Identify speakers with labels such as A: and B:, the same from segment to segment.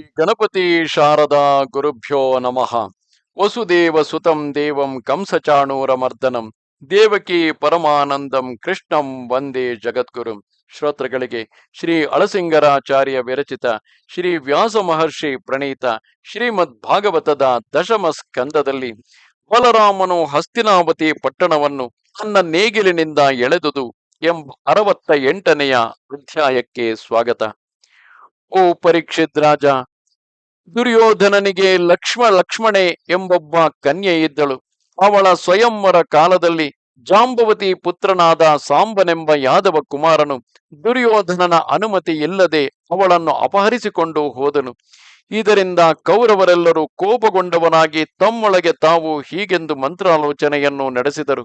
A: ಗಣಪತಿ ಶಾರದಾ ಗುರುಭ್ಯೋ ನಮಃ. ವಸುದೇವ ಸುತಂ ದೇವಂ ಕಂಸಚಾಣೂರಮರ್ದನಂ. ದೇವಕಿ ಪರಮಾನಂದಂ ಕೃಷ್ಣಂ ವಂದೇ ಜಗದ್ಗುರುಂ. ಶ್ರೋತೃಗಳಿಗೆ ಶ್ರೀ ಅಳಸಿಂಗರಾಚಾರ್ಯ ವಿರಚಿತ ಶ್ರೀ ವ್ಯಾಸ ಮಹರ್ಷಿ ಪ್ರಣೀತ ಶ್ರೀಮದ್ ಭಾಗವತದ ದಶಮ ಸ್ಕಂದದಲ್ಲಿ ಬಲರಾಮನು ಹಸ್ತಿನಾವತಿ ಪಟ್ಟಣವನ್ನು ತನ್ನ ನೇಗಿಲಿನಿಂದ ಎಳೆದುದು ಎಂಬ ಅರವತ್ತ ಎಂಟನೆಯ ಅಧ್ಯಾಯಕ್ಕೆ ಸ್ವಾಗತ. ಓ ಪರೀಕ್ಷಿತ್ ರಾಜ, ದುರ್ಯೋಧನನಿಗೆ ಲಕ್ಷ್ಮ ಲಕ್ಷ್ಮಣೆ ಎಂಬೊಬ್ಬ ಕನ್ಯೆ ಇದ್ದಳು. ಅವಳ ಸ್ವಯಂವರ ಕಾಲದಲ್ಲಿ ಜಾಂಬವತಿ ಪುತ್ರನಾದ ಸಾಂಬನೆಂಬ ಯಾದವ ಕುಮಾರನು ದುರ್ಯೋಧನನ ಅನುಮತಿ ಇಲ್ಲದೆ ಅವಳನ್ನು ಅಪಹರಿಸಿಕೊಂಡು ಹೋದನು. ಇದರಿಂದ ಕೌರವರೆಲ್ಲರೂ ಕೋಪಗೊಂಡವನಾಗಿ ತಮ್ಮೊಳಗೆ ತಾವು ಹೀಗೆಂದು ಮಂತ್ರಾಲೋಚನೆಯನ್ನು ನಡೆಸಿದರು.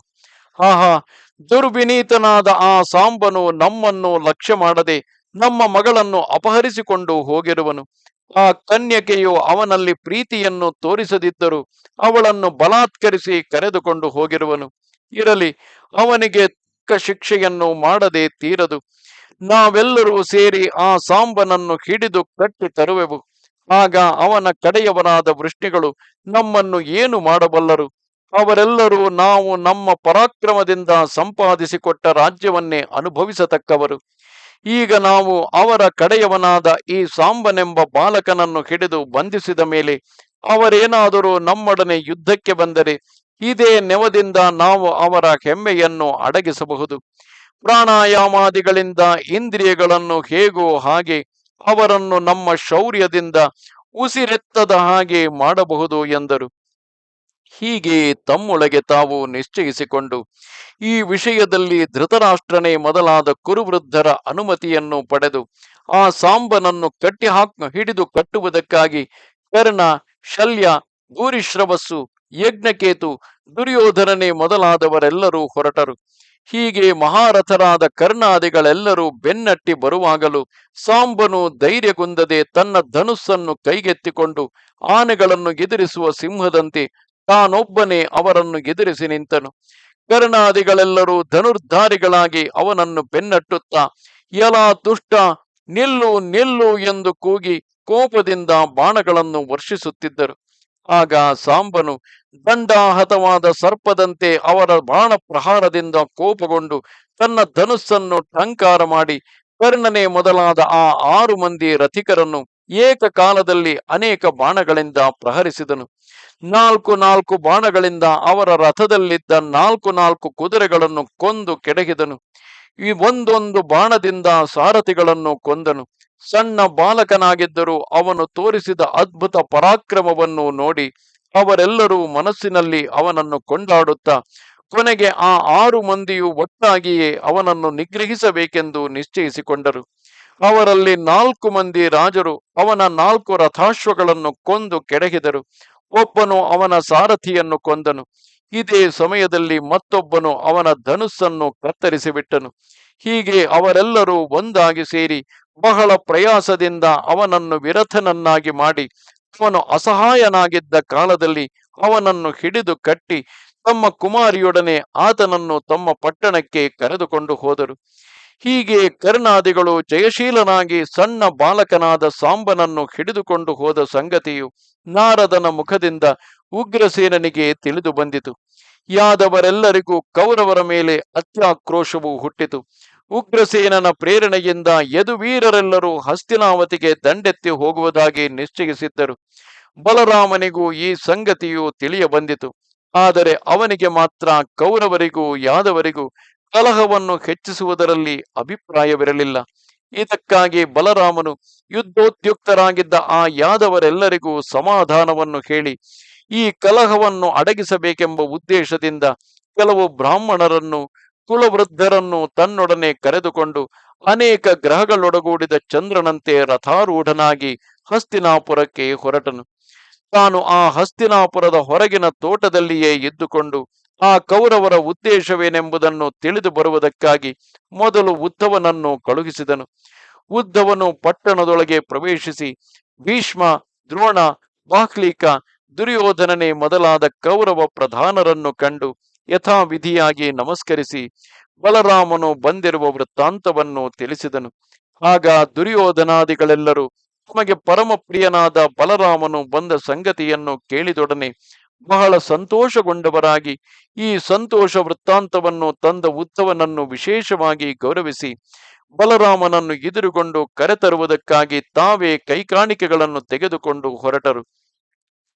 A: ಆಹಾ, ದುರ್ವಿನೀತನಾದ ಆ ಸಾಂಬನು ನಮ್ಮನ್ನು ಲಕ್ಷ್ಯ ಮಾಡದೆ ನಮ್ಮ ಮಗಳನ್ನು ಅಪಹರಿಸಿಕೊಂಡು ಹೋಗಿರುವನು. ಆ ಕನ್ಯಕೆಯು ಅವನಲ್ಲಿ ಪ್ರೀತಿಯನ್ನು ತೋರಿಸದಿದ್ದರೂ ಅವಳನ್ನು ಬಲಾತ್ಕರಿಸಿ ಕರೆದುಕೊಂಡು ಹೋಗಿರುವನು. ಇರಲಿ, ಅವನಿಗೆ ತಕ್ಕ ಶಿಕ್ಷೆಯನ್ನು ಮಾಡದೆ ತೀರದು. ನಾವೆಲ್ಲರೂ ಸೇರಿ ಆ ಸಾಂಬನನ್ನು ಹಿಡಿದು ಕಟ್ಟಿ ತರುವೆವು. ಆಗ ಅವನ ಕಡೆಯವರಾದ ವೃಷ್ಣಿಗಳು ನಮ್ಮನ್ನು ಏನು ಮಾಡಬಲ್ಲರು? ಅವರೆಲ್ಲರೂ ನಾವು ನಮ್ಮ ಪರಾಕ್ರಮದಿಂದ ಸಂಪಾದಿಸಿಕೊಟ್ಟ ರಾಜ್ಯವನ್ನೇ ಅನುಭವಿಸತಕ್ಕವರು. ಈಗ ನಾವು ಅವರ ಕಡೆಯವನಾದ ಈ ಸಾಂಬನೆಂಬ ಬಾಲಕನನ್ನು ಹಿಡಿದು ಬಂಧಿಸಿದ ಮೇಲೆ ಅವರೇನಾದರೂ ನಮ್ಮೊಡನೆ ಯುದ್ಧಕ್ಕೆ ಬಂದರೆ ಇದೇ ನೆವದಿಂದ ನಾವು ಅವರ ಹೆಮ್ಮೆಯನ್ನು ಅಡಗಿಸಬಹುದು. ಪ್ರಾಣಾಯಾಮಾದಿಗಳಿಂದ ಇಂದ್ರಿಯಗಳನ್ನು ಹೇಗೋ ಹಾಗೆ ಅವರನ್ನು ನಮ್ಮ ಶೌರ್ಯದಿಂದ ಉಸಿರೆತ್ತದ ಹಾಗೆ ಮಾಡಬಹುದು ಎಂದರು. ಹೀಗೆ ತಮ್ಮೊಳಗೆ ತಾವು ನಿಶ್ಚಯಿಸಿಕೊಂಡು ಈ ವಿಷಯದಲ್ಲಿ ಧೃತರಾಷ್ಟ್ರನೇ ಮೊದಲಾದ ಕುರುವೃದ್ಧರ ಅನುಮತಿಯನ್ನು ಪಡೆದು ಆ ಸಾಂಬನನ್ನು ಕಟ್ಟಿ ಹಾಕ ಹಿಡಿದು ಕಟ್ಟುವುದಕ್ಕಾಗಿ ಕರ್ಣ, ಶಲ್ಯ ಭೂರಿಶ್ರವಸ್ಸು ಯಜ್ಞಕೇತು, ದುರ್ಯೋಧನನೇ ಮೊದಲಾದವರೆಲ್ಲರೂ ಹೊರಟರು. ಹೀಗೆ ಮಹಾರಥರಾದ ಕರ್ಣಾದಿಗಳೆಲ್ಲರೂ ಬೆನ್ನಟ್ಟಿ ಬರುವಾಗಲು ಸಾಂಬನು ಧೈರ್ಯಗುಂದದೆ ತನ್ನ ಧನುಸ್ಸನ್ನು ಕೈಗೆತ್ತಿಕೊಂಡು ಆನೆಗಳನ್ನು ಎದುರಿಸುವ ಸಿಂಹದಂತೆ ತಾನೊಬ್ಬನೇ ಅವರನ್ನು ಎದುರಿಸಿ ನಿಂತನು. ಕರ್ಣಾದಿಗಳೆಲ್ಲರೂ ಧನುರ್ಧಾರಿಗಳಾಗಿ ಅವನನ್ನು ಬೆನ್ನಟ್ಟುತ್ತಾ, ಎಲ ದುಷ್ಟ, ನಿಲ್ಲು ನಿಲ್ಲು ಎಂದು ಕೂಗಿ ಕೋಪದಿಂದ ಬಾಣಗಳನ್ನು ವರ್ಷಿಸುತ್ತಿದ್ದರು. ಆಗ ಸಾಂಬನು, ದಂಡಾಹತವಾದ ಸರ್ಪದಂತೆ ಅವರ ಬಾಣ ಪ್ರಹಾರದಿಂದ ಕೋಪಗೊಂಡು ತನ್ನ ಧನುಸ್ಸನ್ನು ಟಂಕಾರ ಮಾಡಿ, ಕರ್ಣನೆ ಮೊದಲಾದ ಆ ಆರು ಮಂದಿ ರಥಿಕರನ್ನು ಏಕಕಾಲದಲ್ಲಿ ಅನೇಕ ಬಾಣಗಳಿಂದ ಪ್ರಹರಿಸಿದನು. ನಾಲ್ಕು ನಾಲ್ಕು ಬಾಣಗಳಿಂದ ಅವರ ರಥದಲ್ಲಿದ್ದ ನಾಲ್ಕು ನಾಲ್ಕು ಕುದುರೆಗಳನ್ನು ಕೊಂದು ಕೆಡಗಿದನು. ಈ ಒಂದೊಂದು ಬಾಣದಿಂದ ಸಾರಥಿಗಳನ್ನು ಕೊಂದನು. ಸಣ್ಣ ಬಾಲಕನಾಗಿದ್ದರೂ ಅವನು ತೋರಿಸಿದ ಅದ್ಭುತ ಪರಾಕ್ರಮವನ್ನು ನೋಡಿ ಅವರೆಲ್ಲರೂ ಮನಸ್ಸಿನಲ್ಲಿ ಅವನನ್ನು ಕೊಂಡಾಡುತ್ತಾ, ಕೊನೆಗೆ ಆ ಆರು ಮಂದಿಯು ಒಟ್ಟಾಗಿಯೇ ಅವನನ್ನು ನಿಗ್ರಹಿಸಬೇಕೆಂದು ನಿಶ್ಚಯಿಸಿಕೊಂಡರು. ಅವರಲ್ಲಿ ನಾಲ್ಕು ಮಂದಿ ರಾಜರು ಅವನ ನಾಲ್ಕು ರಥಾಶ್ವಗಳನ್ನು ಕೊಂದು ಕೆಡಹಿದರು. ಒಬ್ಬನು ಅವನ ಸಾರಥಿಯನ್ನು ಕೊಂದನು. ಇದೇ ಸಮಯದಲ್ಲಿ ಮತ್ತೊಬ್ಬನು ಅವನ ಧನುಸ್ಸನ್ನು ಕತ್ತರಿಸಿಬಿಟ್ಟನು. ಹೀಗೆ ಅವರೆಲ್ಲರೂ ಒಂದಾಗಿ ಸೇರಿ ಬಹಳ ಪ್ರಯಾಸದಿಂದ ಅವನನ್ನು ವಿರಥನನ್ನಾಗಿ ಮಾಡಿ, ಅವನು ಅಸಹಾಯನಾಗಿದ್ದ ಕಾಲದಲ್ಲಿ ಅವನನ್ನು ಹಿಡಿದು ಕಟ್ಟಿ, ತಮ್ಮ ಕುಮಾರಿಯೊಡನೆ ಆತನನ್ನು ತಮ್ಮ ಪಟ್ಟಣಕ್ಕೆ ಕರೆದುಕೊಂಡು ಹೋದರು. ಹೀಗೆ ಕರ್ಣಾದಿಗಳು ಜಯಶೀಲನಾಗಿ ಸಣ್ಣ ಬಾಲಕನಾದ ಸಾಂಬನನ್ನು ಹಿಡಿದುಕೊಂಡು ಹೋದ ಸಂಗತಿಯು ನಾರದನ ಮುಖದಿಂದ ಉಗ್ರಸೇನನಿಗೆ ತಿಳಿದು ಬಂದಿತು. ಯಾದವರೆಲ್ಲರಿಗೂ ಕೌರವರ ಮೇಲೆ ಅತ್ಯಾಕ್ರೋಶವು ಹುಟ್ಟಿತು. ಉಗ್ರಸೇನನ ಪ್ರೇರಣೆಯಿಂದ ಯದುವೀರರೆಲ್ಲರೂ ಹಸ್ತಿನಾವತಿಗೆ ದಂಡೆತ್ತಿ ಹೋಗುವುದಾಗಿ ನಿಶ್ಚಯಿಸಿದ್ದರು. ಬಲರಾಮನಿಗೂ ಈ ಸಂಗತಿಯು ತಿಳಿಯ ಬಂದಿತು ಆದರೆ ಅವನಿಗೆ ಮಾತ್ರ ಕೌರವರಿಗೂ ಯಾದವರಿಗೂ ಕಲಹವನ್ನು ಹೆಚ್ಚಿಸುವುದರಲ್ಲಿ ಅಭಿಪ್ರಾಯವಿರಲಿಲ್ಲ. ಇದಕ್ಕಾಗಿ ಬಲರಾಮನು ಯುದ್ಧೋದ್ಯುಕ್ತರಾಗಿದ್ದ ಆ ಯಾದವರೆಲ್ಲರಿಗೂ ಸಮಾಧಾನವನ್ನು ಹೇಳಿ, ಈ ಕಲಹವನ್ನು ಅಡಗಿಸಬೇಕೆಂಬ ಉದ್ದೇಶದಿಂದ ಕೆಲವು ಬ್ರಾಹ್ಮಣರನ್ನು, ಕುಲವೃದ್ಧರನ್ನು ತನ್ನೊಡನೆ ಕರೆದುಕೊಂಡು ಅನೇಕ ಗ್ರಹಗಳೊಡಗೂಡಿದ ಚಂದ್ರನಂತೆ ರಥಾರೂಢನಾಗಿ ಹಸ್ತಿನಾಪುರಕ್ಕೆ ಹೊರಟನು. ತಾನು ಆ ಹಸ್ತಿನಾಪುರದ ಹೊರಗಿನ ತೋಟದಲ್ಲಿಯೇ ಇದ್ದುಕೊಂಡು ಆ ಕೌರವರ ಉದ್ದೇಶವೇನೆಂಬುದನ್ನು ತಿಳಿದು ಬರುವುದಕ್ಕಾಗಿ ಮೊದಲು ಉದ್ಧವನನ್ನು ಕಳುಹಿಸಿದನು. ಉದ್ಧವನು ಪಟ್ಟಣದೊಳಗೆ ಪ್ರವೇಶಿಸಿ ಭೀಷ್ಮ, ದ್ರೋಣ ಬಾಹ್ಲೀಕ ದುರ್ಯೋಧನನೇ ಮೊದಲಾದ ಕೌರವ ಪ್ರಧಾನರನ್ನು ಕಂಡು ಯಥಾವಿಧಿಯಾಗಿ ನಮಸ್ಕರಿಸಿ ಬಲರಾಮನು ಬಂದಿರುವ ವೃತ್ತಾಂತವನ್ನು ತಿಳಿಸಿದನು. ಆಗ ದುರ್ಯೋಧನಾದಿಗಳೆಲ್ಲರೂ ತಮಗೆ ಪರಮ ಪ್ರಿಯನಾದ ಬಲರಾಮನು ಬಂದ ಸಂಗತಿಯನ್ನು ಕೇಳಿದೊಡನೆ ಬಹಳ ಸಂತೋಷಗೊಂಡವರಾಗಿ, ಈ ಸಂತೋಷ ವೃತ್ತಾಂತವನ್ನು ತಂದ ಉದ್ಧವನನ್ನು ವಿಶೇಷವಾಗಿ ಗೌರವಿಸಿ, ಬಲರಾಮನನ್ನು ಎದುರುಗೊಂಡು ಕರೆತರುವುದಕ್ಕಾಗಿ ತಾವೇ ಕೈಕಾಣಿಕೆಗಳನ್ನು ತೆಗೆದುಕೊಂಡು ಹೊರಟರು.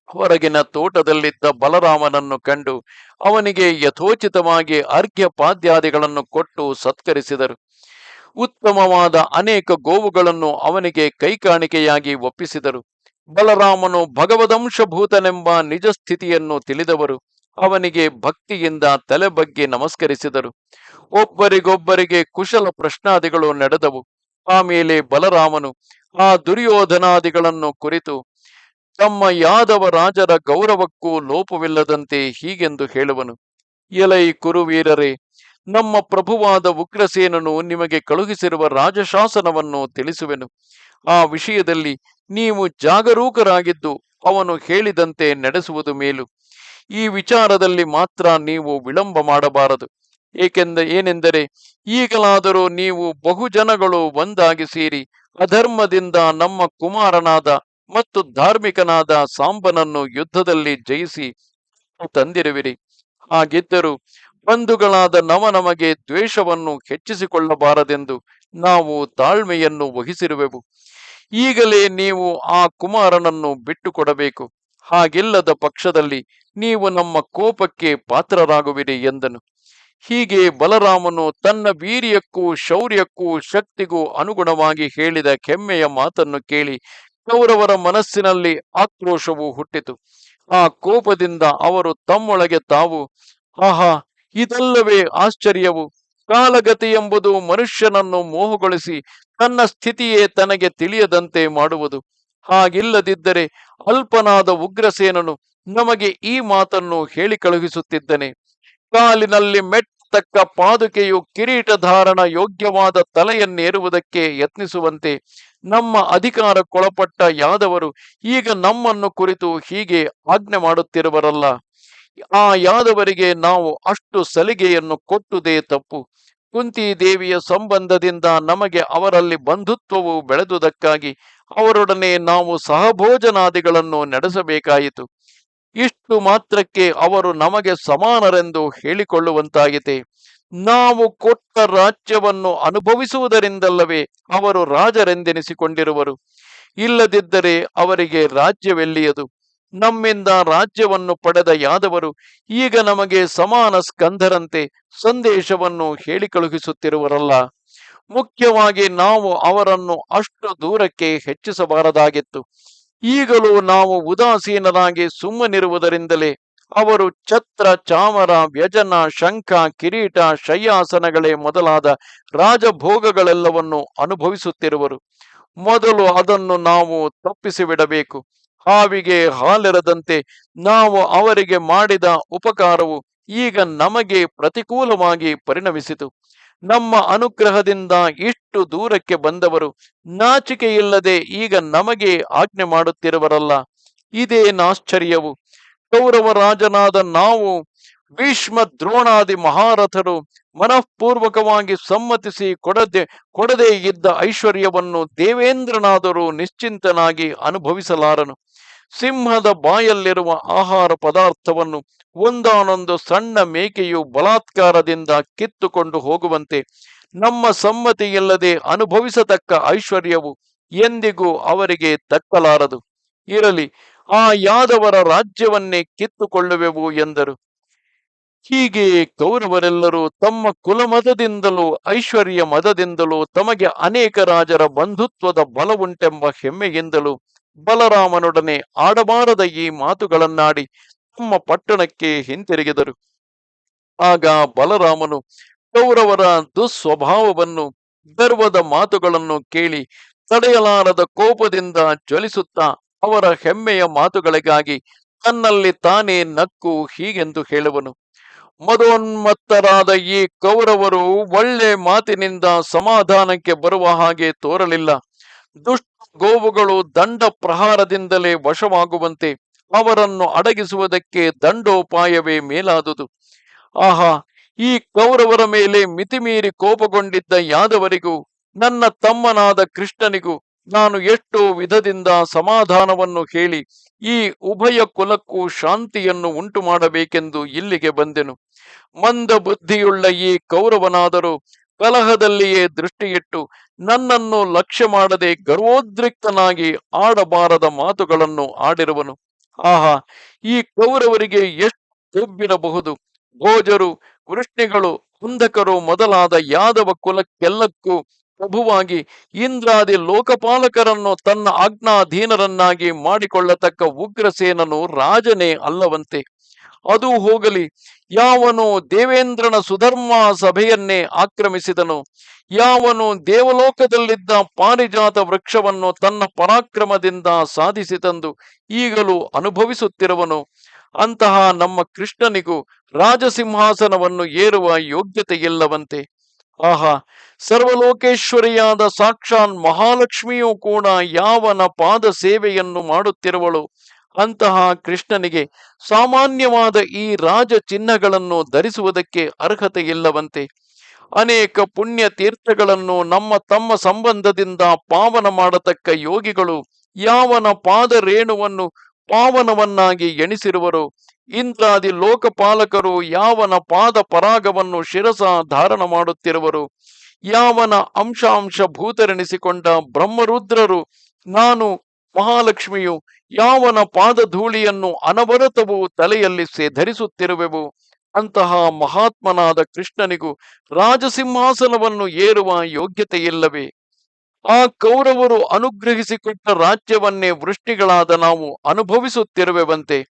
A: ಹೊರಗಿನ ತೋಟದಲ್ಲಿದ್ದ ಬಲರಾಮನನ್ನು ಕಂಡು ಅವನಿಗೆ ಯಥೋಚಿತವಾಗಿ ಅರ್ಘ್ಯ ಪಾದ್ಯಾದಿಗಳನ್ನು ಕೊಟ್ಟು ಸತ್ಕರಿಸಿದರು. ಉತ್ತಮವಾದ ಅನೇಕ ಗೋವುಗಳನ್ನು ಅವನಿಗೆ ಕೈಕಾಣಿಕೆಯಾಗಿ ಒಪ್ಪಿಸಿದರು. ಬಲರಾಮನು ಭಗವದಂಶಭೂತನೆಂಬ ನಿಜ ಸ್ಥಿತಿಯನ್ನು ತಿಳಿದವರು. ಅವನಿಗೆ ಭಕ್ತಿಯಿಂದ ತಲೆ ಬಗ್ಗೆ ನಮಸ್ಕರಿಸಿದರು. ಒಬ್ಬರಿಗೊಬ್ಬರಿಗೆ ಕುಶಲ ಪ್ರಶ್ನಾದಿಗಳು ನಡೆದವು. ಆಮೇಲೆ ಬಲರಾಮನು ಆ ದುರ್ಯೋಧನಾದಿಗಳನ್ನು ಕುರಿತು, ತಮ್ಮ ಯಾದವ ರಾಜರ ಗೌರವಕ್ಕೂ ಲೋಪವಿಲ್ಲದಂತೆ ಹೀಗೆಂದು ಹೇಳುವನು. ಎಲೈ ಕುರುವೀರರೇ, ನಮ್ಮ ಪ್ರಭುವಾದ ಉಗ್ರಸೇನನು ನಿಮಗೆ ಕಳುಹಿಸಿರುವ ರಾಜಶಾಸನವನ್ನು ತಿಳಿಸುವೆನು. ಆ ವಿಷಯದಲ್ಲಿ ನೀವು ಜಾಗರೂಕರಾಗಿದ್ದು ಅವನು ಹೇಳಿದಂತೆ ನಡೆಸುವುದು ಮೇಲು. ಈ ವಿಚಾರದಲ್ಲಿ ಮಾತ್ರ ನೀವು ವಿಳಂಬ ಮಾಡಬಾರದು. ಏಕೆಂದ, ಏನೆಂದರೆ ಈಗಲಾದರೂ ನೀವು ಬಹುಜನಗಳು ಒಂದಾಗಿ ಸೇರಿ ಅಧರ್ಮದಿಂದ ನಮ್ಮ ಕುಮಾರನಾದ ಮತ್ತು ಧಾರ್ಮಿಕನಾದ ಸಾಂಬನನ್ನು ಯುದ್ಧದಲ್ಲಿ ಜಯಿಸಿ ತಂದಿರುವಿರಿ. ಹಾಗಿದ್ದರೂ ಬಂಧುಗಳಾದ ನವ ನಮಗೆ ದ್ವೇಷವನ್ನು ಹೆಚ್ಚಿಸಿಕೊಳ್ಳಬಾರದೆಂದು ನಾವು ತಾಳ್ಮೆಯನ್ನು ವಹಿಸಿರುವೆವು. ಈಗಲೇ ನೀವು ಆ ಕುಮಾರನನ್ನು ಬಿಟ್ಟುಕೊಡಬೇಕು. ಹಾಗಿಲ್ಲದ ಪಕ್ಷದಲ್ಲಿ ನೀವು ನಮ್ಮ ಕೋಪಕ್ಕೆ ಪಾತ್ರರಾಗುವಿರಿ ಎಂದನು. ಹೀಗೆ ಬಲರಾಮನು ತನ್ನ ವೀರ್ಯಕ್ಕೂ ಶೌರ್ಯಕ್ಕೂ ಶಕ್ತಿಗೂ ಅನುಗುಣವಾಗಿ ಹೇಳಿದ ಕೆಮ್ಮೆಯ ಮಾತನ್ನು ಕೇಳಿ ಕೌರವರ ಮನಸ್ಸಿನಲ್ಲಿ ಆಕ್ರೋಶವು ಹುಟ್ಟಿತು. ಆ ಕೋಪದಿಂದ ಅವರು ತಮ್ಮೊಳಗೆ ತಾವು, ಆಹಾ, ಇದಲ್ಲವೇ ಆಶ್ಚರ್ಯವು. ಕಾಲಗತಿ ಎಂಬುದು ಮನುಷ್ಯನನ್ನು ಮೋಹಗೊಳಿಸಿ ತನ್ನ ಸ್ಥಿತಿಯೇ ತನಗೆ ತಿಳಿಯದಂತೆ ಮಾಡುವುದು. ಹಾಗಿಲ್ಲದಿದ್ದರೆ ಅಲ್ಪನಾದ ಉಗ್ರಸೇನನು ನಮಗೆ ಈ ಮಾತನ್ನು ಹೇಳಿ ಕಳುಹಿಸುತ್ತಿದ್ದನೆ. ಕಾಲಿನಲ್ಲಿ ಮೆಟ್ಟತಕ್ಕ ಪಾದುಕೆಯು ಕಿರೀಟಧಾರಣ ಯೋಗ್ಯವಾದ ತಲೆಯನ್ನೇರುವುದಕ್ಕೆ ಯತ್ನಿಸುವಂತೆ ನಮ್ಮ ಅಧಿಕಾರಕ್ಕೊಳಪಟ್ಟ ಯಾದವರು ಈಗ ನಮ್ಮನ್ನು ಕುರಿತು ಹೀಗೆ ಆಜ್ಞೆ ಮಾಡುತ್ತಿರುವರಲ್ಲ. ಆ ಯಾದವರಿಗೆ ನಾವು ಅಷ್ಟು ಸಲಿಗೆಯನ್ನು ಕೊಟ್ಟುದೇ ತಪ್ಪು. ಕುಂತಿ ದೇವಿಯ ಸಂಬಂಧದಿಂದ ನಮಗೆ ಅವರಲ್ಲಿ ಬಂಧುತ್ವವು ಬೆಳೆದುದಕ್ಕಾಗಿ ಅವರೊಡನೆ ನಾವು ಸಹಭೋಜನಾದಿಗಳನ್ನು ನಡೆಸಬೇಕಾಯಿತು. ಇಷ್ಟು ಮಾತ್ರಕ್ಕೆ ಅವರು ನಮಗೆ ಸಮಾನರೆಂದು ಹೇಳಿಕೊಳ್ಳುವಂತಾಗಿದೆ. ನಾವು ಕೊಟ್ಟ ರಾಜ್ಯವನ್ನು ಅನುಭವಿಸುವುದರಿಂದಲ್ಲವೇ ಅವರು ರಾಜರೆಂದೆನಿಸಿಕೊಂಡಿರುವರು. ಇಲ್ಲದಿದ್ದರೆ ಅವರಿಗೆ ರಾಜ್ಯವೆಲ್ಲಿಯದು? ನಮ್ಮಿಂದ ರಾಜ್ಯವನ್ನು ಪಡೆದ ಯಾದವರು ಈಗ ನಮಗೆ ಸಮಾನ ಸ್ಕಂಧರಂತೆ ಸಂದೇಶವನ್ನು ಹೇಳಿ ಕಳುಹಿಸುತ್ತಿರುವರಲ್ಲ ಮುಖ್ಯವಾಗಿ ನಾವು ಅವರನ್ನು ಅಷ್ಟು ದೂರಕ್ಕೆ ಹೆಚ್ಚಿಸಬಾರದಾಗಿತ್ತು. ಈಗಲೂ ನಾವು ಉದಾಸೀನರಾಗಿ ಸುಮ್ಮನಿರುವುದರಿಂದಲೇ ಅವರು ಛತ್ರ, ಚಾಮರ, ವ್ಯಜನ, ಶಂಖ, ಕಿರೀಟ, ಶಯ್ಯಾಸನಗಳೇ ಮೊದಲಾದ ರಾಜಭೋಗಗಳೆಲ್ಲವನ್ನು ಅನುಭವಿಸುತ್ತಿರುವರು. ಮೊದಲು ಅದನ್ನು ನಾವು ತಪ್ಪಿಸಿಬಿಡಬೇಕು. ಹಾವಿಗೆ ಹಾಲಿರದಂತೆ ನಾವು ಅವರಿಗೆ ಮಾಡಿದ ಉಪಕಾರವು ಈಗ ನಮಗೆ ಪ್ರತಿಕೂಲವಾಗಿ ಪರಿಣಮಿಸಿತು. ನಮ್ಮ ಅನುಗ್ರಹದಿಂದ ಇಷ್ಟು ದೂರಕ್ಕೆ ಬಂದವರು ನಾಚಿಕೆಯಿಲ್ಲದೆ ಈಗ ನಮಗೆ ಆಜ್ಞೆ ಮಾಡುತ್ತಿರುವರಲ್ಲ. ಇದೇನಾಶ್ಚರ್ಯವು ಕೌರವ ರಾಜನಾದ ನಾವು ಭೀಷ್ಮ ದ್ರೋಣಾದಿ ಮಹಾರಥರು ಮನಃಪೂರ್ವಕವಾಗಿ ಸಮ್ಮತಿಸಿ ಕೊಡದೆ, ಕೊಡದೇ ಇದ್ದ ಐಶ್ವರ್ಯವನ್ನು ದೇವೇಂದ್ರನಾದರೂ ನಿಶ್ಚಿಂತನಾಗಿ ಅನುಭವಿಸಲಾರನು. ಸಿಂಹದ ಬಾಯಲ್ಲಿರುವ ಆಹಾರ ಪದಾರ್ಥವನ್ನು ಒಂದಾನೊಂದು ಸಣ್ಣ ಮೇಕೆಯು ಬಲಾತ್ಕಾರದಿಂದ ಕಿತ್ತುಕೊಂಡು ಹೋಗುವಂತೆ ನಮ್ಮ ಸಮ್ಮತಿಯಿಲ್ಲದೆ ಅನುಭವಿಸತಕ್ಕ ಐಶ್ವರ್ಯವು ಎಂದಿಗೂ ಅವರಿಗೆ ತಕ್ಕಲಾರದು. ಇರಲಿ, ಆ ಯಾದವರ ರಾಜ್ಯವನ್ನೇ ಕಿತ್ತುಕೊಳ್ಳುವೆವು ಎಂದರು. ಹೀಗೆ ಕೌರವರೆಲ್ಲರೂ ತಮ್ಮ ಕುಲಮತದಿಂದಲೂ ಐಶ್ವರ್ಯ ಮತದಿಂದಲೂ ತಮಗೆ ಅನೇಕ ರಾಜರ ಬಂಧುತ್ವದ ಬಲವುಂಟೆಂಬ ಹೆಮ್ಮೆಯಿಂದಲೂ ಬಲರಾಮನೊಡನೆ ಆಡಬಾರದ ಈ ಮಾತುಗಳನ್ನಾಡಿ ತಮ್ಮ ಪಟ್ಟಣಕ್ಕೆ ಹಿಂತಿರುಗಿದರು. ಆಗ ಬಲರಾಮನು ಕೌರವರ ದುಸ್ವಭಾವವನ್ನು, ಗರ್ವದ ಮಾತುಗಳನ್ನು ಕೇಳಿ ತಡೆಯಲಾರದ ಕೋಪದಿಂದ ಜ್ವಲಿಸುತ್ತಾ ಅವರ ಹೆಮ್ಮೆಯ ಮಾತುಗಳಿಗಾಗಿ ತನ್ನಲ್ಲಿ ತಾನೇ ನಕ್ಕು ಹೀಗೆಂದು ಹೇಳುವನು. ಮದೋನ್ಮತ್ತರಾದ ಈ ಕೌರವರು ಒಳ್ಳೆ ಮಾತಿನಿಂದ ಸಮಾಧಾನಕ್ಕೆ ಬರುವ ಹಾಗೆ ತೋರಲಿಲ್ಲ. ದುಷ್ಟ ಗೋವುಗಳು ದಂಡ ಪ್ರಹಾರದಿಂದಲೇ ವಶವಾಗುವಂತೆ ಅವರನ್ನು ಅಡಗಿಸುವುದಕ್ಕೆ ದಂಡೋಪಾಯವೇ ಮೇಲಾದುದು. ಆಹಾ, ಈ ಕೌರವರ ಮೇಲೆ ಮಿತಿಮೀರಿ ಕೋಪಗೊಂಡಿದ್ದ ಯಾದವರಿಗೂ, ನನ್ನ ತಮ್ಮನಾದ ಕೃಷ್ಣನಿಗೂ ನಾನು ಎಷ್ಟೋ ವಿಧದಿಂದ ಸಮಾಧಾನವನ್ನು ಹೇಳಿ, ಈ ಉಭಯ ಕುಲಕ್ಕೂ ಶಾಂತಿಯನ್ನು ಉಂಟು ಮಾಡಬೇಕೆಂದು ಇಲ್ಲಿಗೆ ಬಂದೆನು. ಮಂದ ಬುದ್ಧಿಯುಳ್ಳ ಈ ಕೌರವನಾದರೂ ಕಲಹದಲ್ಲಿಯೇ ದೃಷ್ಟಿಯಿಟ್ಟು ನನ್ನನ್ನು ಲಕ್ಷ್ಯ ಮಾಡದೆ ಗರ್ವೋದ್ರಿಕ್ತನಾಗಿ ಆಡಬಾರದ ಮಾತುಗಳನ್ನು ಆಡಿರುವನು. ಆಹಾ, ಈ ಕೌರವರಿಗೆ ಎಷ್ಟು ಕೊಬ್ಬಿರಬಹುದು ಭೋಜರು ವೃಷ್ಣಿಗಳು ಕುಂದಕರು ಮೊದಲಾದ ಯಾದವ ಕುಲಕ್ಕೆಲ್ಲಕ್ಕೂ ಪ್ರಭುವಾಗಿ ಇಂದ್ರಾದಿ ಲೋಕಪಾಲಕರನ್ನು ತನ್ನ ಆಜ್ಞಾಧೀನರನ್ನಾಗಿ ಮಾಡಿಕೊಳ್ಳತಕ್ಕ ಉಗ್ರಸೇನನು ರಾಜನೇ ಅಲ್ಲವಂತೆ. ಅದು ಹೋಗಲಿ. ಯಾವನು ದೇವೇಂದ್ರನ ಸುಧರ್ಮ ಸಭೆಯನ್ನೇ ಆಕ್ರಮಿಸಿದನು. ಯಾವನು ದೇವಲೋಕದಲ್ಲಿದ್ದ ಪಾರಿಜಾತ ವೃಕ್ಷವನ್ನು ತನ್ನ ಪರಾಕ್ರಮದಿಂದ ಸಾಧಿಸಿ ತಂದು ಈಗಲೂ ಅನುಭವಿಸುತ್ತಿರುವನು. ಅಂತಹ ನಮ್ಮ ಕೃಷ್ಣನಿಗೂ ರಾಜಸಿಂಹಾಸನವನ್ನು ಏರುವ ಯೋಗ್ಯತೆ ಇಲ್ಲವಂತೆ ಆಹಾ, ಸರ್ವಲೋಕೇಶ್ವರಿಯಾದ ಸಾಕ್ಷಾನ್ ಮಹಾಲಕ್ಷ್ಮಿಯೂ ಕೂಡ ಯಾವನ ಪಾದ ಸೇವೆಯನ್ನು ಮಾಡುತ್ತಿರುವಳು. ಅಂತಹ ಕೃಷ್ಣನಿಗೆ ಸಾಮಾನ್ಯವಾದ ಈ ರಾಜ ಚಿಹ್ನಗಳನ್ನು ಧರಿಸುವುದಕ್ಕೆ ಅರ್ಹತೆ ಇಲ್ಲವಂತೆ ಅನೇಕ ಪುಣ್ಯ ತೀರ್ಥಗಳನ್ನು ನಮ್ಮ ತಮ್ಮ ಸಂಬಂಧದಿಂದ ಪಾವನ ಮಾಡತಕ್ಕ ಯೋಗಿಗಳು ಯಾವನ ಪಾದ ರೇಣುವನ್ನು ಪಾವನವನ್ನಾಗಿ ಎಣಿಸಿರುವರು. ಇಂದ್ರಾದಿ ಲೋಕಪಾಲಕರು ಯಾವನ ಪಾದ ಪರಾಗವನ್ನು ಶಿರಸ ಧಾರಣ ಮಾಡುತ್ತಿರುವರು. ಯಾವನ ಅಂಶಾಂಶ ಭೂತರೆನಿಸಿಕೊಂಡ ಬ್ರಹ್ಮರುದ್ರರು ನಾನು ಮಹಾಲಕ್ಷ್ಮಿಯು ಯಾವನ ಪಾದಧೂಳಿಯನ್ನು ಅನವರತವು ತಲೆಯಲ್ಲಿ ಧರಿಸುತ್ತಿರುವೆವು. ಅಂತಹ ಮಹಾತ್ಮನಾದ ಕೃಷ್ಣನಿಗೂ ರಾಜಸಿಂಹಾಸನವನ್ನು ಏರುವ ಯೋಗ್ಯತೆಯಿಲ್ಲವೇ. ಆ ಕೌರವರು ಅನುಗ್ರಹಿಸಿಕೊಟ್ಟ ರಾಜ್ಯವನ್ನೇ ವೃಷ್ಟಿಗಳಾದ ನಾವು ಅನುಭವಿಸುತ್ತಿರುವೆವಂತೆ.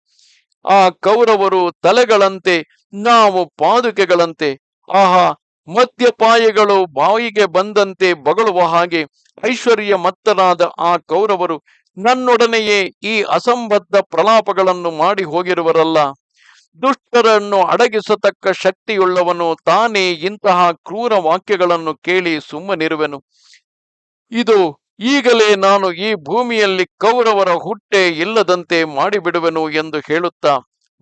A: ಆ ಕೌರವರು ತಲೆಗಳಂತೆ, ನಾವು ಪಾದುಕೆಗಳಂತೆ. ಆಹಾ, ಮದ್ಯಪಾಯಗಳು ಬಾಯಿಗೆ ಬಂದಂತೆ ಬಗಳುವ ಹಾಗೆ ಐಶ್ವರ್ಯ ಮತ್ತನಾದ ಆ ಕೌರವರು ನನ್ನೊಡನೆಯೇ ಈ ಅಸಂಬದ್ಧ ಪ್ರಲಾಪಗಳನ್ನು ಮಾಡಿ ಹೋಗಿರುವರಲ್ಲ. ದುಷ್ಟರನ್ನು ಅಡಗಿಸತಕ್ಕ ಶಕ್ತಿಯುಳ್ಳವನು ತಾನೇ ಇಂತಹ ಕ್ರೂರ ವಾಕ್ಯಗಳನ್ನು ಕೇಳಿ ಸುಮ್ಮನಿರುವೆನು. ಇದು ಈಗಲೇ ನಾನು ಈ ಭೂಮಿಯಲ್ಲಿ ಕೌರವರ ಹುಟ್ಟೆ ಇಲ್ಲದಂತೆ ಮಾಡಿಬಿಡುವೆನು ಎಂದು ಹೇಳುತ್ತಾ,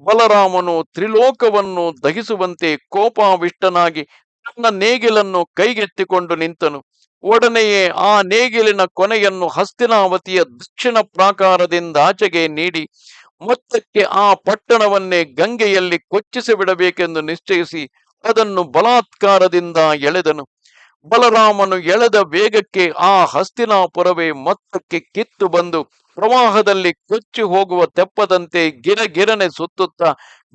A: ಬಲರಾಮನು ತ್ರಿಲೋಕವನ್ನು ದಹಿಸುವಂತೆ ಕೋಪಾವಿಷ್ಟನಾಗಿ ತನ್ನ ನೇಗಿಲನ್ನು ಕೈಗೆತ್ತಿಕೊಂಡು ನಿಂತನು. ಒಡನೆಯೇ ಆ ನೇಗಿಲಿನ ಕೊನೆಯನ್ನು ಹಸ್ತಿನಾವತಿಯ ದಕ್ಷಿಣ ಪ್ರಾಕಾರದಿಂದ ಆಚೆಗೆ ನೀಡಿ ಮೊತ್ತಕ್ಕೆ ಆ ಪಟ್ಟಣವನ್ನೇ ಗಂಗೆಯಲ್ಲಿ ಕೊಚ್ಚಿಸಿ ಬಿಡಬೇಕೆಂದು ನಿಶ್ಚಯಿಸಿ ಅದನ್ನು ಬಲಾತ್ಕಾರದಿಂದ ಎಳೆದನು. ಬಲರಾಮನು ಎಳೆದ ವೇಗಕ್ಕೆ ಆ ಹಸ್ತಿನಾಪುರವೇ ಮೊತ್ತಕ್ಕೆ ಕಿತ್ತು ಬಂದು ಪ್ರವಾಹದಲ್ಲಿ ಕೊಚ್ಚಿ ಹೋಗುವ ತೆಪ್ಪದಂತೆ ಗಿರಗಿರನೆ ಸುತ್ತುತ್ತಾ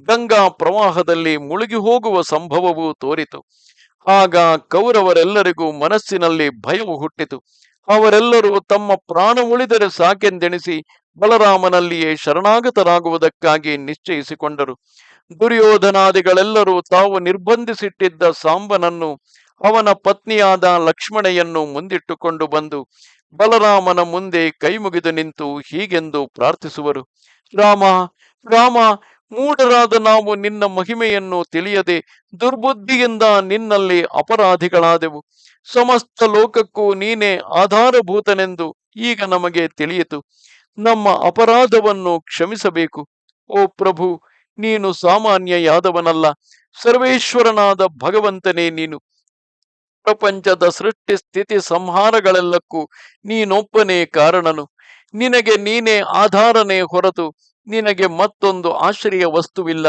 A: ಗಂಗಾ ಪ್ರವಾಹದಲ್ಲಿ ಮುಳುಗಿ ಹೋಗುವ ಸಂಭವವೂ ತೋರಿತು. ಆಗ ಕೌರವರೆಲ್ಲರಿಗೂ ಮನಸ್ಸಿನಲ್ಲಿ ಭಯವು ಹುಟ್ಟಿತು. ಅವರೆಲ್ಲರೂ ತಮ್ಮ ಪ್ರಾಣ ಉಳಿದರೆ ಸಾಕೆಂದೆಣಿಸಿ ಬಲರಾಮನಲ್ಲಿಯೇ ಶರಣಾಗತರಾಗುವುದಕ್ಕಾಗಿ ನಿಶ್ಚಯಿಸಿಕೊಂಡರು. ದುರ್ಯೋಧನಾದಿಗಳೆಲ್ಲರೂ ತಾವು ನಿರ್ಬಂಧಿಸಿಟ್ಟಿದ್ದ ಸಾಂಬನನ್ನು, ಅವನ ಪತ್ನಿಯಾದ ಲಕ್ಷ್ಮಣೆಯನ್ನು ಮುಂದಿಟ್ಟುಕೊಂಡು ಬಂದು ಬಲರಾಮನ ಮುಂದೆ ಕೈಮುಗಿದು ನಿಂತು ಹೀಗೆಂದು ಪ್ರಾರ್ಥಿಸುವರು. ರಾಮ ರಾಮ ಮೂಢರಾದ ನಾವು ನಿನ್ನ ಮಹಿಮೆಯನ್ನು ತಿಳಿಯದೆ ದುರ್ಬುದ್ಧಿಯಿಂದ ನಿನ್ನಲ್ಲಿ ಅಪರಾಧಿಗಳಾದೆವು. ಸಮಸ್ತ ಲೋಕಕ್ಕೂ ನೀನೇ ಆಧಾರಭೂತನೆಂದು ಈಗ ನಮಗೆ ತಿಳಿಯಿತು. ನಮ್ಮ ಅಪರಾಧವನ್ನು ಕ್ಷಮಿಸಬೇಕು. ಓ ಪ್ರಭು, ನೀನು ಸಾಮಾನ್ಯ ಯಾದವನಲ್ಲ ಸರ್ವೇಶ್ವರನಾದ ಭಗವಂತನೇ ನೀನು. ಪ್ರಪಂಚದ ಸೃಷ್ಟಿ, ಸ್ಥಿತಿ, ಸಂಹಾರಗಳೆಲ್ಲಕ್ಕೂ ನೀನೊಬ್ಬನೇ ಕಾರಣನು. ನಿನಗೆ ನೀನೇ ಆಧಾರನೇ ಹೊರತು. ನಿನಗೆ ಮತ್ತೊಂದು ಆಶ್ರಯ ವಸ್ತುವಿಲ್ಲ.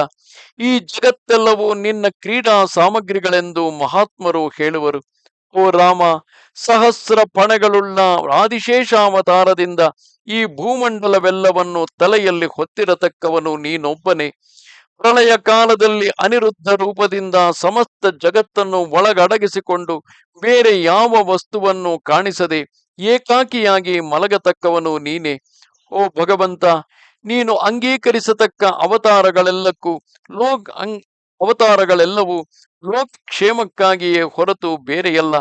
A: ಈ ಜಗತ್ತೆಲ್ಲವೂ ನಿನ್ನ ಕ್ರೀಡಾ ಸಾಮಗ್ರಿಗಳೆಂದು ಮಹಾತ್ಮರು ಹೇಳುವರು. ಓ ರಾಮ, ಸಹಸ್ರ ಪಣೆಗಳುಳ್ಳ ಆದಿಶೇಷಾವತಾರದಿಂದ ಈ ಭೂಮಂಡಲವೆಲ್ಲವನ್ನು ತಲೆಯಲ್ಲಿ ಹೊತ್ತಿರತಕ್ಕವನು ನೀನೊಬ್ಬನೇ. ಪ್ರಳಯ ಕಾಲದಲ್ಲಿ ಅನಿರುದ್ಧ ರೂಪದಿಂದ ಸಮಸ್ತ ಜಗತ್ತನ್ನು ಒಳಗಡಗಿಸಿಕೊಂಡು ಬೇರೆ ಯಾವ ವಸ್ತುವನ್ನು ಕಾಣಿಸದೆ ಏಕಾಕಿಯಾಗಿ ಮಲಗತಕ್ಕವನು ನೀನೆ. ಓ ಭಗವಂತ ನೀನು ಅಂಗೀಕರಿಸತಕ್ಕ ಅವತಾರಗಳೆಲ್ಲಕ್ಕೂ ಲೋಕ್ ಅಂಗ್ ಅವತಾರಗಳೆಲ್ಲವೂ ಲೋಕ್ ಕ್ಷೇಮಕ್ಕಾಗಿಯೇ ಹೊರತು ಬೇರೆಯಲ್ಲ.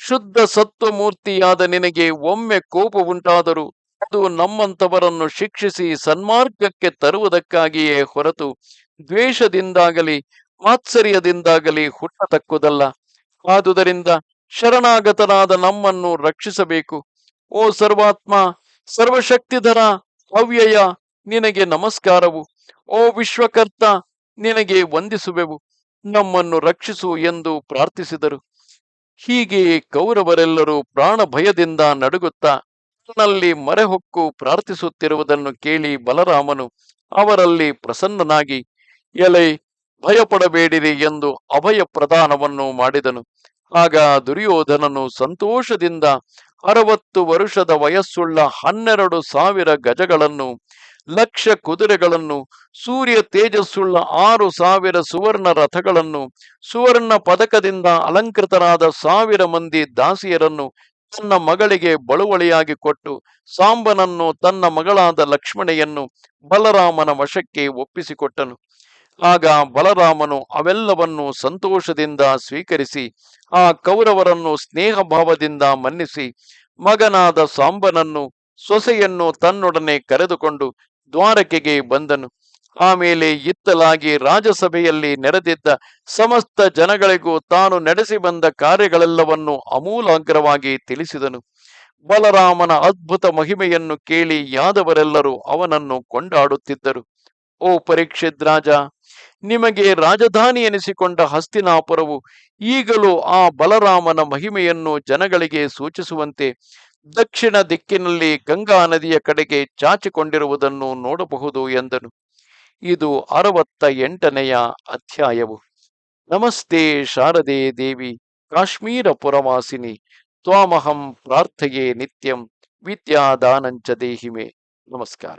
A: ಶುದ್ಧ ಸತ್ವಮೂರ್ತಿಯಾದ ನಿನಗೆ ಒಮ್ಮೆ ಕೋಪ ಉಂಟಾದರೂ ಅದು ನಮ್ಮಂತವರನ್ನು ಶಿಕ್ಷಿಸಿ ಸನ್ಮಾರ್ಗಕ್ಕೆ ತರುವುದಕ್ಕಾಗಿಯೇ ಹೊರತು ದ್ವೇಷದಿಂದಾಗಲಿ ಮಾತ್ಸರ್ಯದಿಂದಾಗಲಿ ಹುಟ್ಟತಕ್ಕುದಲ್ಲ. ಆದುದರಿಂದ ಶರಣಾಗತನಾದ ನಮ್ಮನ್ನು ರಕ್ಷಿಸಬೇಕು. ಓ ಸರ್ವಾತ್ಮ, ಸರ್ವಶಕ್ತಿಧರ ಅವ್ಯಯ ನಿನಗೆ ನಮಸ್ಕಾರವು. ಓ ವಿಶ್ವಕರ್ತ, ನಿನಗೆ ವಂದಿಸುವೆವು. ನಮ್ಮನ್ನು ರಕ್ಷಿಸು ಎಂದು ಪ್ರಾರ್ಥಿಸಿದರು. ಹೀಗೆ ಕೌರವರೆಲ್ಲರೂ ಪ್ರಾಣ ಭಯದಿಂದ ನಡುಗುತ್ತಾ ನಲ್ಲಿ ಮರೆಹೊಕ್ಕು ಪ್ರಾರ್ಥಿಸುತ್ತಿರುವುದನ್ನು ಕೇಳಿ ಬಲರಾಮನು ಅವರಲ್ಲಿ ಪ್ರಸನ್ನನಾಗಿ, ಎಲೆ, ಭಯಪಡಬೇಡಿರಿ ಎಂದು ಅಭಯ ಪ್ರದಾನವನ್ನು ಮಾಡಿದನು. ಆಗ ದುರ್ಯೋಧನನು ಸಂತೋಷದಿಂದ ಅರವತ್ತು ವರುಷದ ವಯಸ್ಸುಳ್ಳ ಹನ್ನೆರಡು ಸಾವಿರ ಗಜಗಳನ್ನು ಲಕ್ಷ ಕುದುರೆಗಳನ್ನು, ಸೂರ್ಯ ತೇಜಸ್ಸುಳ್ಳ ಆರು ಸಾವಿರ ಸುವರ್ಣ ರಥಗಳನ್ನು, ಸುವರ್ಣ ಪದಕದಿಂದ ಅಲಂಕೃತರಾದ ಸಾವಿರ ಮಂದಿ ದಾಸಿಯರನ್ನು ತನ್ನ ಮಗಳಿಗೆ ಬಳುವಳಿಯಾಗಿ ಕೊಟ್ಟು, ಸಾಂಬನನ್ನು ತನ್ನ ಮಗಳಾದ ಲಕ್ಷ್ಮಣೆಯನ್ನು ಬಲರಾಮನ ವಶಕ್ಕೆ ಒಪ್ಪಿಸಿಕೊಟ್ಟನು. ಆಗ ಬಲರಾಮನು ಅವೆಲ್ಲವನ್ನು ಸಂತೋಷದಿಂದ ಸ್ವೀಕರಿಸಿ, ಆ ಕೌರವರನ್ನು ಸ್ನೇಹಭಾವದಿಂದ ಮನ್ನಿಸಿ, ಮಗನಾದ ಸಾಂಬನನ್ನು ಸೊಸೆಯನ್ನು ತನ್ನೊಡನೆ ಕರೆದುಕೊಂಡು ದ್ವಾರಕೆಗೆ ಬಂದನು. ಆಮೇಲೆ ಇತ್ತಲಾಗಿ ರಾಜಸಭೆಯಲ್ಲಿ ನೆರೆದಿದ್ದ ಸಮಸ್ತ ಜನಗಳಿಗೂ ತಾನು ನಡೆಸಿ ಬಂದ ಕಾರ್ಯಗಳೆಲ್ಲವನ್ನು ಅಮೂಲಾಗ್ರವಾಗಿ ತಿಳಿಸಿದನು. ಬಲರಾಮನ ಅದ್ಭುತ ಮಹಿಮೆಯನ್ನು ಕೇಳಿ ಯಾದವರೆಲ್ಲರೂ ಅವನನ್ನು ಕೊಂಡಾಡುತ್ತಿದ್ದರು. ಓ ಪರೀಕ್ಷಿತ್ ರಾಜ, ನಿಮಗೆ ರಾಜಧಾನಿ ಎನಿಸಿಕೊಂಡ ಹಸ್ತಿನಾಪುರವು ಈಗಲೂ ಆ ಬಲರಾಮನ ಮಹಿಮೆಯನ್ನು ಜನಗಳಿಗೆ ಸೂಚಿಸುವಂತೆ ದಕ್ಷಿಣ ದಿಕ್ಕಿನಲ್ಲಿ ಗಂಗಾ ನದಿಯ ಕಡೆಗೆ ಚಾಚಿಕೊಂಡಿರುವುದನ್ನು ನೋಡಬಹುದು ಎಂದನು. ಇದು ಅರವತ್ತ ಎಂಟನೆಯ ಅಧ್ಯಾಯವು. ನಮಸ್ತೆ ಶಾರದೆ ದೇವಿ, ಕಾಶ್ಮೀರ ಪುರವಾಸಿನಿ, ತ್ವಾಮಹಂ ಪ್ರಾರ್ಥೆಯೇ ನಿತ್ಯಂ ವಿದ್ಯಾದಾನಂಚ ದೇಹಿಮೆ. ನಮಸ್ಕಾರ.